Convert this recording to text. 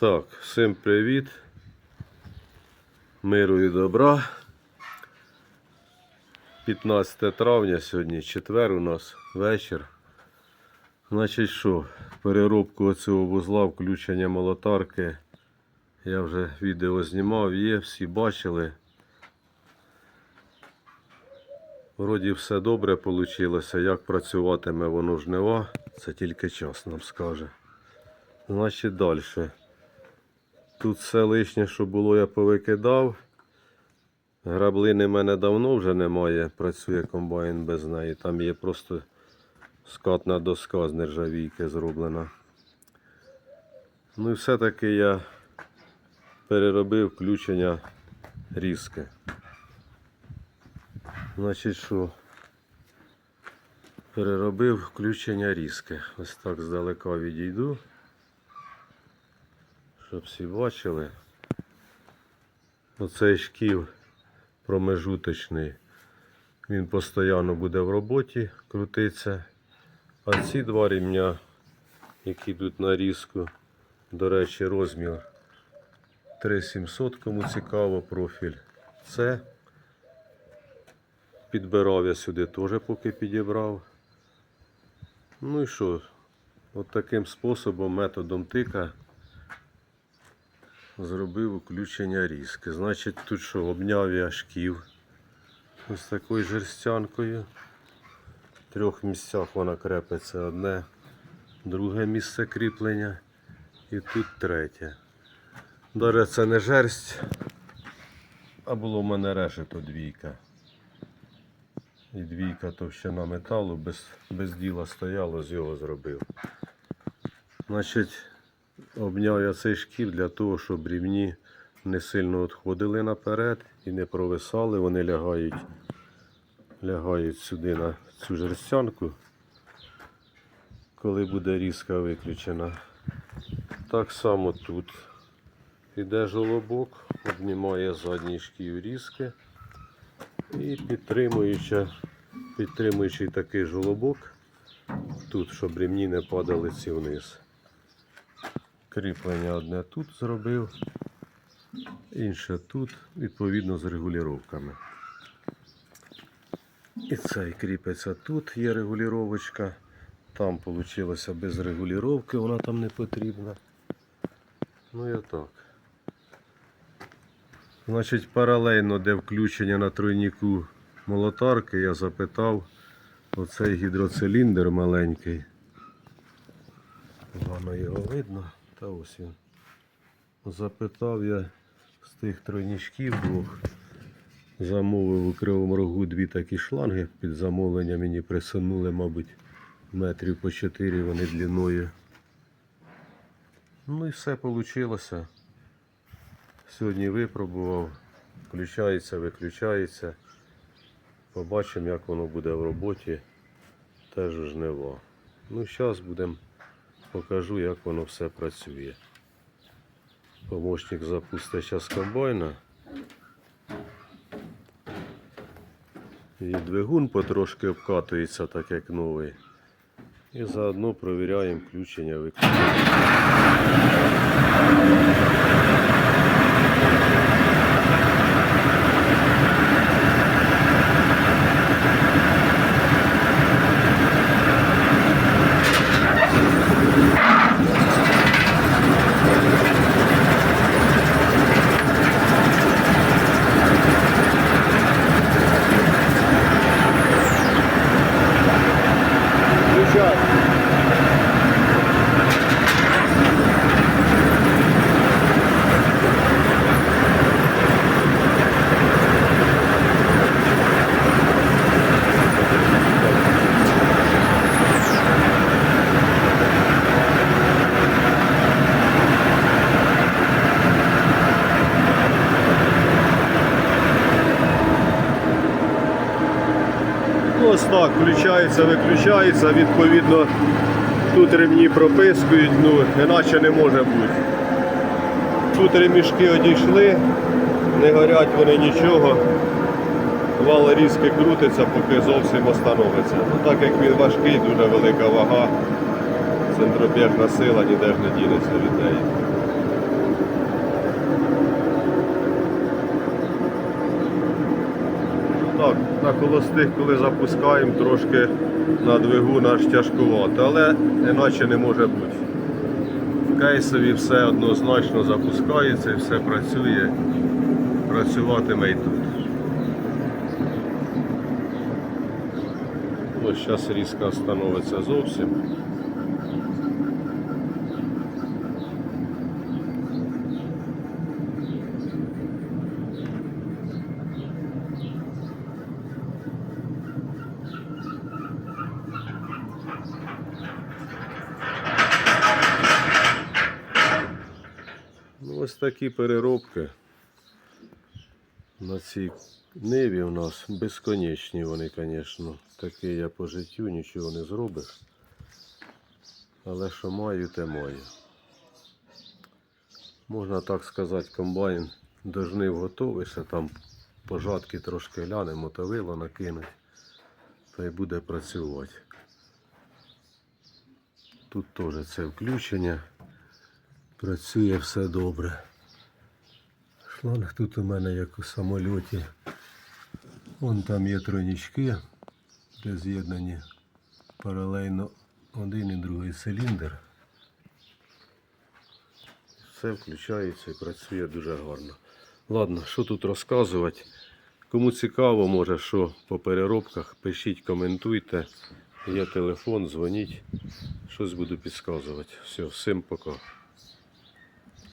Так, всім привіт. Миру і добра. 15 травня сьогодні, четвер у нас вечір. Значить що, переробку цього вузла, включення молотарки. Я вже відео знімав, є, всі бачили. Вроді все добре вийшло. Як працюватиме воно жнива, це тільки час нам скаже. Значить далі. Тут все лишнє, що було, я повикидав. Граблини в мене давно вже немає, працює комбайн без неї. Там є просто скатна доска з нержавійки зроблена. Ну і все-таки я переробив включення різки. Значить що? Переробив включення різки. Ось так здалека відійду. Щоб всі бачили. Оцей шків промежуточний. Він постійно буде в роботі крутитися. А ці два рівня, які йдуть на різку, до речі, розмір 3700, кому цікаво профіль. Це підбирав я сюди теж поки підібрав. Ну і що? От таким способом, методом тика зробив включення різки. Значить, тут що, обняв я шків ось такою жерстянкою. В трьох місцях вона крепиться одне, друге місце кріплення і тут третє. Даже це не жерсть, а було в мене решето двійка. І двійка товщина металу без, без діла стояло, з його зробив. Значить, обняв я цей шків для того, щоб рівні не сильно відходили наперед і не провисали. Вони лягають, лягають сюди на цю жерстянку, коли буде різка виключена. Так само тут іде жолобок, обнімає задній шків різки і підтримуючи, підтримуючий такий жолобок тут, щоб рівні не падали ці вниз. Кріплення одне тут зробив, інше тут, відповідно з регулюваннями. І цей кріпиться тут, є регулювачка. Там вийшло без регулювання, вона там не потрібна. Ну і отак. Значить, паралельно, де включення на тройнику молотарки, я запитав оцей гідроциліндр маленький. Погано його видно, та ось він. Запитав я з тих тройничків двох. Замовив у Кривому Рогу дві такі шланги. Під замовлення мені присунули, мабуть, метрів по 4 вони длиною. Ну і все вийшло. Сьогодні випробував. Включається, виключається. Побачимо, як воно буде в роботі. Теж жнива. Ну, зараз будемо покажу, як воно все працює. Помощник запустить зараз комбайна. І двигун потрошки обкатується, так як новий. І заодно провіряємо включення виключення. Включай. Ну, Ось так, включається, виключається, відповідно, тут ремні пропискують, ну, іначе не може бути. Тут ремішки одійшли, не горять вони нічого. Вал різки крутиться, поки зовсім остановиться. Ну, так як він важкий, дуже велика вага, центробіжна сила ніде ж не дінеться від неї. Так, на холостих, коли запускаємо, трошки на двигун аж тяжкувато, але іначе не може бути. В кейсові все однозначно запускається і все працює, працюватиме і тут. Ось зараз різко становиться зовсім. Ось такі переробки на цій ниві у нас безконечні вони, звісно. Таке я по життю нічого не зробиш. Але що маю, те маю. Можна так сказати, комбайн до жнив там пожатки трошки ляне, мотовило накинуть, та й буде працювати. Тут теж це включення. Працює все добре. Шланг тут у мене як у самольоті. Вон там є тройнички, де з'єднані паралельно один і другий циліндр. Все включається і працює дуже гарно. Ладно, що тут розказувати? Кому цікаво, може, що по переробках, пишіть, коментуйте. Є телефон, дзвоніть. Щось буду підказувати. Все, всім пока.